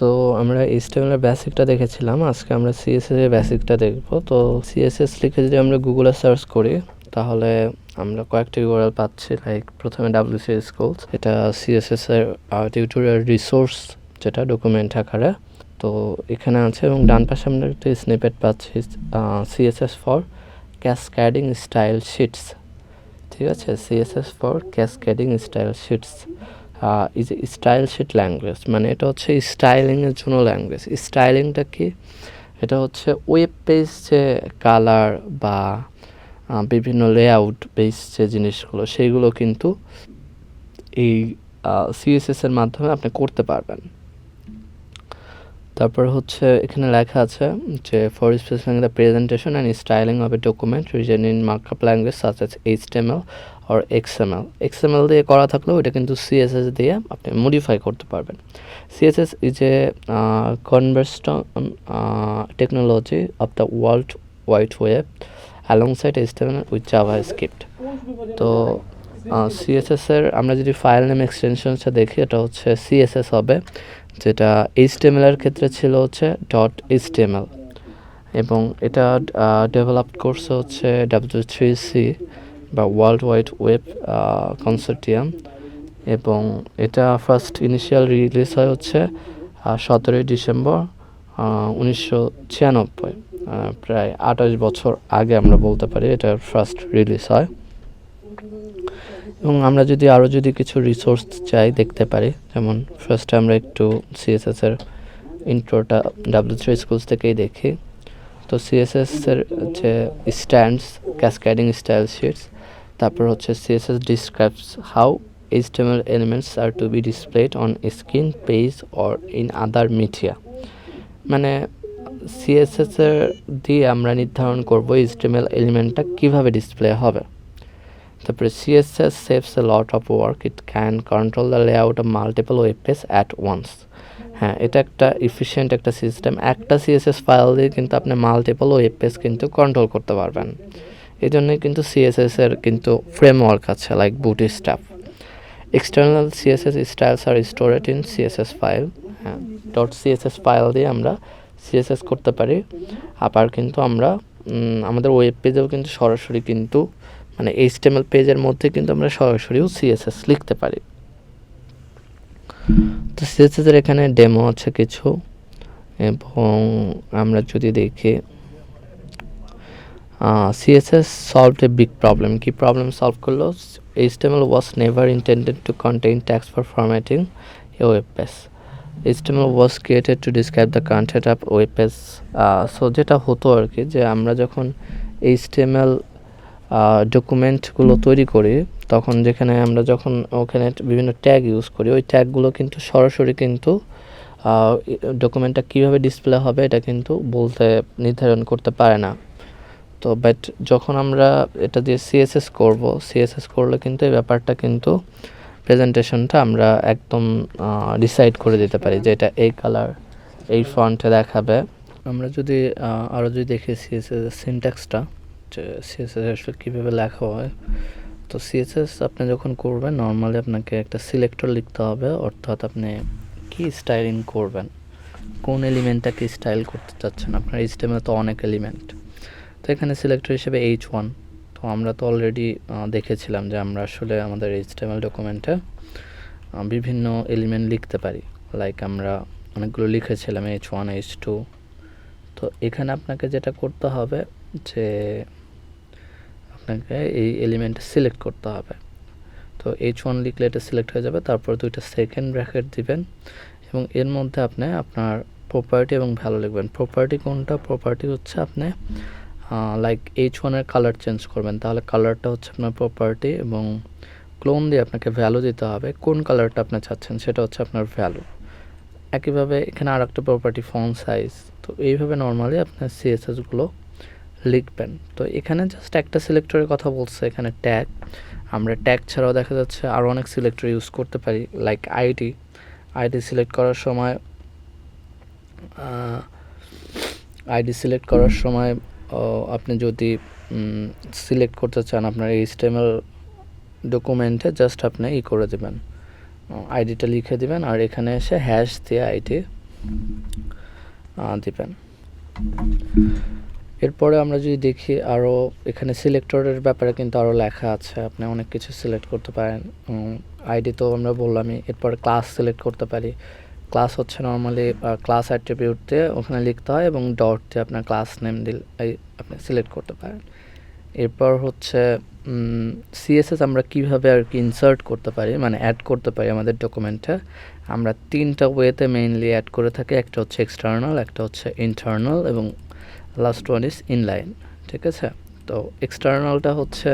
তো আমরা এইচটিএমএল এর বেসিকটা দেখেছিলাম। আজকে আমরা সিএসএস এর বেসিকটা দেখব। তো সিএসএস লিখে যদি আমরা গুগলে সার্চ করি, তাহলে আমরা কয়েকটি ইউআরএল পাচ্ছি লাইক প্রথমে ডাব্লিউসি স্কুলস এটা সিএসএস এর টিউটোরিয়াল রিসোর্স যেটা ডকুমেন্ট আকারে। তো এখানে আছে এবং ডান পাশে আমরা একটা স্নিপেট পাচ্ছি CSS for cascading style sheets ঠিক আছে? CSS for cascading style sheets is style sheet language মানে এটা হচ্ছে স্টাইলিংয়ের জন্য ল্যাঙ্গুয়েজ স্টাইলিংটা কি? এটা হচ্ছে ওয়েব পেজ যে কালার বা বিভিন্ন লেআউট বেস যে জিনিসগুলো সেইগুলো কিন্তু এই সিএসএসের মাধ্যমে আপনি করতে পারবেন। তারপর হচ্ছে এখানে লেখা আছে যে for specifying the presentation and styling of a document written in markup language such as HTML or XML XML দিয়ে করা থাকলেও এটা কিন্তু সিএসএস দিয়ে আপনি মডিফাই করতে পারবেন। CSS is a cornerstone technology of the world wide web along alongside HTML with JavaScript তো সিএসএস এর আমরা যদি ফাইল নেম এক্সটেনশনটা দেখি, এটা হচ্ছে সিএসএস হবে। যেটা এইচটিএমএল এর ক্ষেত্রে ছিল হচ্ছে. ডট এইচটিএমএল এবং এটা ডেভেলপ করছে হচ্ছে ডাব্লিউ থ্রি সি বা ওয়ার্ল্ড ওয়াইড ওয়েব কনসোর্টিয়াম এবং এটা ফার্স্ট ইনিশিয়াল রিলিজ হয় হচ্ছে সতেরোই ডিসেম্বর উনিশশো ছিয়ানব্বই প্রায় আঠাশ বছর আগে আমরা বলতে পারি এটা ফার্স্ট রিলিজ হয়। এবং আমরা যদি আরও যদি কিছু রিসোর্স চাই দেখতে পারি, যেমন ফার্স্টে আমরা একটু সিএসএস এর ইন্ট্রোটা ডাব্লিউ থ্রি স্কুলস থেকেই দেখি। তো সিএসএস এর যে স্ট্যান্ডস ক্যাসকেডিং স্টাইল শিটস তারপর হচ্ছে CSS describes how HTML elements are to be displayed on a screen page or in other media মানে সিএসএস এর দিয়ে আমরা নির্ধারণ করব HTML এলিমেন্টটা কীভাবে ডিসপ্লে হবে। তারপরে CSS saves a lot of work it can control the layout of multiple web page at once হ্যাঁ এটা একটা ইফিশিয়েন্ট একটা সিস্টেম একটা সিএসএস ফাইল দিয়ে কিন্তু আপনি মাল্টিপল ওয়েব পেজ কিন্তু কন্ট্রোল করতে পারবেন। এই জন্যই কিন্তু সিএসএস এর কিন্তু ফ্রেমওয়ার্ক আছে like bootstrap external CSS styles are stored in CSS file হ্যাঁ ডট সিএসএস ফাইল দিয়ে আমরা সিএসএস করতে পারি। আবার কিন্তু আমরা আমাদের ওয়েব পেজেও কিন্তু সরাসরি কিন্তু মানে এইচটিএমএল পেজের মধ্যে কিন্তু আমরা সরাসরিও সিএসএস লিখতে পারি তো সিএসএস এর এখানে ডেমো আছে কিছু এবং আমরা যদি দেখি CSS solved a big problem কি প্রবলেম সলভ করল HTML was never intended to contain text for formatting a web page. HTML was created to describe the content of web page. So যেটা হতো আর কি, যে আমরা যখন HTML ডকুমেন্টগুলো তৈরি করি তখন যেখানে আমরা যখন ওখানে বিভিন্ন ট্যাগ ইউজ করি ওই ট্যাগগুলো কিন্তু সরাসরি কিন্তু ডকুমেন্টটা কীভাবে ডিসপ্লে হবে এটা কিন্তু বলতে নির্ধারণ করতে পারে না। তো বাট যখন আমরা এটা দিয়ে সিএসএস করব সিএসএস করলে কিন্তু এই ব্যাপারটা কিন্তু প্রেজেন্টেশনটা আমরা একদম ডিসাইড করে দিতে পারি যে এটা এই কালার এই ফন্টে দেখাবে। আমরা যদি আরও যদি দেখি সিএসএস সিনট্যাক্সটা সিএসএস আসলে কীভাবে লেখা হয়। তো সিএসএস আপনি যখন করবেন নর্মালি আপনাকে একটা সিলেক্টর লিখতে হবে, অর্থাৎ আপনি কি স্টাইলিং করবেন? কোন এলিমেন্টটাকে স্টাইল করতে চাচ্ছেন? আপনার এইচটিএমএল তো অনেক এলিমেন্ট তো এখানে সিলেক্টর হিসেবে এইচ ওয়ান তো আমরা তো অলরেডি দেখেছিলাম যে আমরা আসলে আমাদের এইচটিএমএল ডকুমেন্টে বিভিন্ন এলিমেন্ট লিখতে পারি। লাইক আমরা অনেকগুলো লিখেছিলাম এইচ ওয়ান এইচ টু তো এখানে আপনাকে যেটা করতে হবে যে আপনাকে এই এলিমেন্ট সিলেক্ট করতে হবে। তো এইচ ওয়ান লিখলে এটা সিলেক্ট হয়ে যাবে, তারপর দুইটা সেকেন্ড ব্র্যাকেট দিবেন এবং এর মধ্যে আপনি আপনার প্রপার্টি এবং ভ্যালু লিখবেন। প্রপার্টি কোনটা? প্রপার্টি হচ্ছে আপনি লাইক এইচ ওয়ানের কালার চেঞ্জ করবেন। তাহলে কালারটা হচ্ছে আপনার প্রপার্টি এবং ক্লোন দিয়ে আপনাকে ভ্যালু দিতে হবে। কোন কালারটা আপনি চাচ্ছেন? সেটা হচ্ছে আপনার ভ্যালু একইভাবে এখানে আর একটা প্রপার্টি ফন সাইজ তো এইভাবে নর্মালি আপনার সিএসএসগুলো লিখবেন। তো এখানে জাস্ট একটা সিলেক্টরের কথা বলছে এখানে ট্যাগ আমরা ট্যাগ ছাড়াও দেখা যাচ্ছে আরও অনেক সিলেক্টর ইউজ করতে পারি লাইক আইডি আইডি সিলেক্ট করার সময় আইডি সিলেক্ট করার সময় আপনি যদি সিলেক্ট করতে চান আপনার এই এইচটিএমএল ডকুমেন্টে জাস্ট আপনি ই করে দেবেন। আইডিটা লিখে দিবেন আর এখানে এসে হ্যাশ দিয়ে আইডি দিবেন। এরপরে আমরা যদি দেখি আরও এখানে সিলেক্টরের ব্যাপারে কিন্তু আরও লেখা আছে, আপনি অনেক কিছু সিলেক্ট করতে পারেন। আইডি তো আমরা বললামই, এরপরে ক্লাস সিলেক্ট করতে পারি। ক্লাস হচ্ছে নর্মালি ক্লাস অ্যাট্রিবিউট দিয়ে ওখানে লিখতে হয় এবং ডট দিয়ে আপনার ক্লাস নেম দিল আপনি সিলেক্ট করতে পারেন। এরপর হচ্ছে সিএসএস আমরা কীভাবে আর কি ইনসার্ট করতে পারি মানে অ্যাড করতে পারি আমাদের ডকুমেন্টে আমরা তিনটা ওয়েতে মেইনলি অ্যাড করে থাকি, একটা হচ্ছে এক্সটার্নাল একটা হচ্ছে ইন্টারনাল এবং লাস্ট ওয়ান ইজ ইনলাইন ঠিক আছে? তো এক্সটার্নালটা হচ্ছে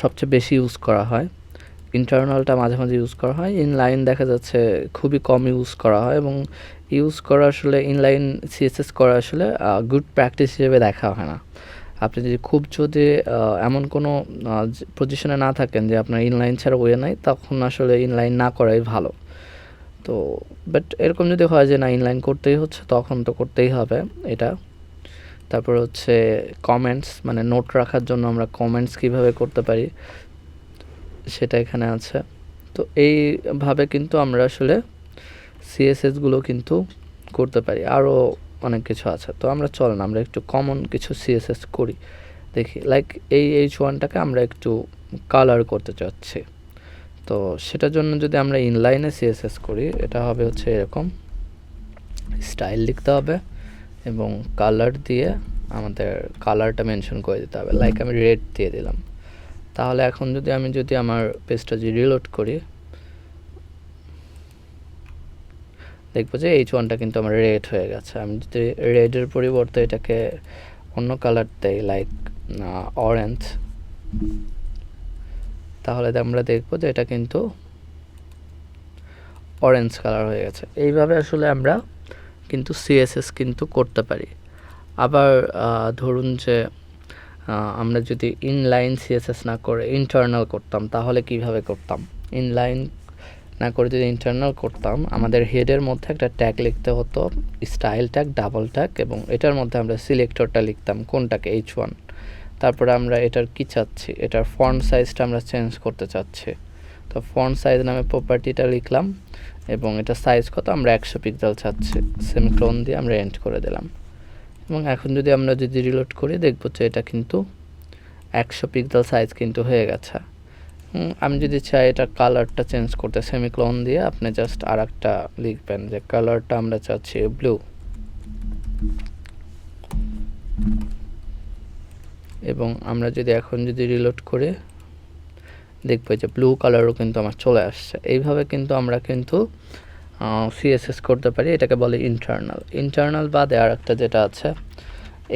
সবচেয়ে বেশি ইউজ করা হয়। ইন্টারনালটা মাঝে মাঝে ইউজ করা হয়। ইনলাইন দেখা যাচ্ছে খুবই কম ইউজ করা হয় এবং ইউজ করা আসলে ইনলাইন সিএসএস করা আসলে গুড প্র্যাকটিস হিসেবে দেখা হয় না। আপনি যদি খুব যদি এমন কোনো পজিশনে না থাকেন যে আপনার ইনলাইন ছাড়া ওয়ে নাই, তখন আসলে ইনলাইন না করাই ভালো। তো বাট এরকম যদি হয় যে না ইনলাইন করতেই হচ্ছে, তখন তো করতেই হবে এটা। তারপর হচ্ছে কমেন্টস মানে নোট রাখার জন্য আমরা কমেন্টস কীভাবে করতে পারি, সেটা এখানে আছে। তো এইভাবে কিন্তু আমরা আসলে সিএসএসগুলো কিন্তু করতে পারি। আরও অনেক কিছু আছে। তো আমরা চলেন আমরা একটু কমন কিছু সিএসএস করি। দেখি লাইক এই এইচ ওয়ানটাকে আমরা একটু কালার করতে চাচ্ছি। তো সেটার জন্য যদি আমরা ইনলাইনে সিএসএস করি, এটা হবে হচ্ছে এরকম। স্টাইল লিখতে হবে এবং কালার দিয়ে আমাদের কালারটা মেনশন করে দিতে হবে। লাইক আমি রেড দিয়ে দিলাম। তাহলে এখন যদি আমি যদি আমার পেজটা যদি রিলোড করি, দেখব যে এইচ ওয়ানটা কিন্তু আমার রেড হয়ে গেছে। আমি যদি রেডের পরিবর্তে এটাকে অন্য কালার দেই লাইক অরেঞ্জ তাহলে আমরা দেখব যে এটা কিন্তু অরেঞ্জ কালার হয়ে গেছে। এইভাবে আসলে আমরা কিন্তু সিএসএস কিন্তু করতে পারি। আবার ধরুন যে আমরা যদি ইনলাইন সিএসএস না করে ইন্টারনাল করতাম, তাহলে কীভাবে করতাম? ইনলাইন না করে যদি ইন্টারনাল করতাম, আমাদের হেডের মধ্যে একটা ট্যাগ লিখতে হতো স্টাইল ট্যাগ ডাবল ট্যাগ এবং এটার মধ্যে আমরা সিলেক্টরটা লিখতাম, কোনটাকে এইচ ওয়ান তারপরে আমরা এটার কি চাচ্ছি? এটার ফন্ট সাইজটা আমরা চেঞ্জ করতে চাচ্ছি। তো ফন্ট সাইজ নামে প্রপার্টিটা লিখলাম এবং এটা সাইজ কত? আমরা একশো পিক্সেল চাচ্ছি। সেমিক্লোন দিয়ে আমরা এন্ড করে দিলাম। এবং এখন যদি আমরা যদি রিলোড করি, দেখব যে এটা কিন্তু একশো পিক্সেল সাইজ কিন্তু হয়ে গেছে। আমি যদি চাই এটা কালারটা চেঞ্জ করতে সেমিক্লোন দিয়ে আপনি জাস্ট আর একটা লিখবেন যে কালারটা আমরা চাচ্ছি ব্লু এবং আমরা যদি এখন যদি রিলোড করে দেখব যে ব্লু কালারও কিন্তু আমার চলে আসছে। এইভাবে কিন্তু আমরা কিন্তু সিএসএস করতে পারি, এটাকে বলে ইন্টারনাল ইন্টারনাল বাদে আর একটা যেটা আছে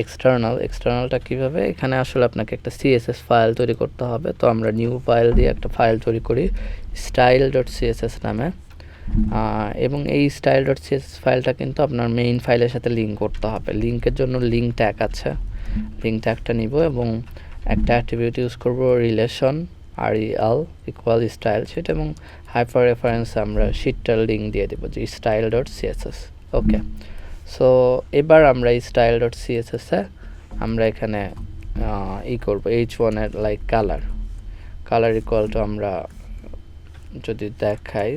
এক্সটার্নাল এক্সটার্নালটা কীভাবে? এখানে আসলে আপনাকে একটা সিএসএস ফাইল তৈরি করতে হবে। তো আমরা নিউ ফাইল দিয়ে একটা ফাইল তৈরি করি স্টাইল ডট সিএসএস নামে। এবং এই স্টাইল ডট সিএসএস ফাইলটা কিন্তু আপনার মেইন ফাইলের সাথে লিঙ্ক করতে হবে। লিঙ্কের জন্য লিঙ্ক ট্যাগ আছে। লিঙ্ক একটা নিব এবং একটা অ্যাট্রিবিউট ইউজ করব relation R E EL equal style sheet এবং হাইপার রেফারেন্স আমরা শিটটার লিঙ্ক দিয়ে দেবো যে style dot CSS okay so এবার আমরা স্টাইল ডট সিএসএসে আমরা এখানে ই করব এইচ ওয়ানের like colour colour equal to আমরা যদি দেখাই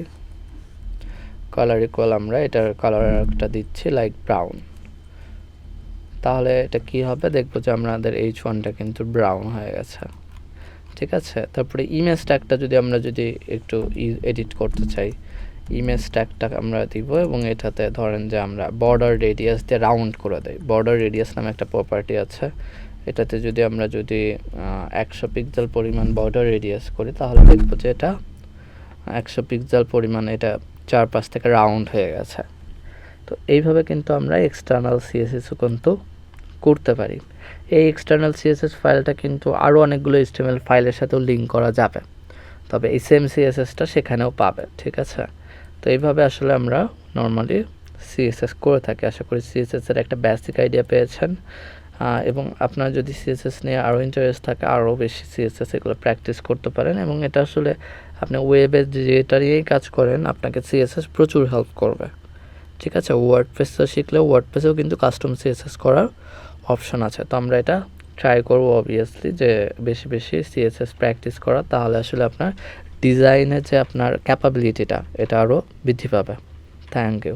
কালার ইকুয়াল আমরা এটার কালার একটা দিচ্ছি লাইক ব্রাউন তাহলে এটা কি হবে? দেখব যে আমাদের এইচ ওয়ানটা কিন্তু ব্রাউন হয়ে গেছে। ঠিক আছে? তারপরে ইমেজ ট্যাগটা যদি আমরা যদি একটু এডিট করতে চাই ইমেজ ট্যাগটা আমরা দিব এবং এটাতে ধরেন যে আমরা বর্ডার রেডিয়াস দিয়ে রাউন্ড করে দেই। বর্ডার রেডিয়াস নামে একটা প্রপার্টি আছে। এটাতে যদি আমরা যদি একশো পিক্সেল পরিমাণ বর্ডার রেডিয়াস করি, তাহলে দেখব যে এটা, একশো পিক্সেল পরিমাণ এটা চারপাশ থেকে রাউন্ড হয়ে গেছে। তো এইভাবে কিন্তু আমরা এক্সটার্নাল সিএসএসও কিন্তু করতে পারি। এই এক্সটার্নাল সিএসএস ফাইলটা কিন্তু আরও অনেকগুলো HTML ফাইলের সাথেও লিঙ্ক করা যাবে। তবে এই সেম সিএসএসটা সেখানেও পাবে, ঠিক আছে? তো এইভাবে আসলে আমরা নর্মালি সিএসএস করে থাকি। আশা করি সিএসএস এর একটা বেসিক আইডিয়া পেয়েছেন। এবং আপনার যদি সিএসএস নিয়ে আরও ইন্টারেস্ট থাকে আরও বেশি সিএসএস এগুলো প্র্যাকটিস করতে পারেন। এবং এটা আসলে আপনি ওয়েবে যেটা নিয়েই কাজ করেন, আপনাকে সিএসএস প্রচুর হেল্প করবে। ঠিক আছে? ওয়ার্ড পেসটা শিখলে ওয়ার্ড পেসেও কিন্তু কাস্টম সিএসএস করার অপশন আছে। তো আমরা এটা ট্রাই করব অবভিয়াসলি যে বেশি বেশি সিএসএস প্র্যাকটিস করা, তাহলে আসলে আপনার ডিজাইনের যে আপনার ক্যাপাবিলিটিটা এটা আরও বৃদ্ধি পাবে। Thank you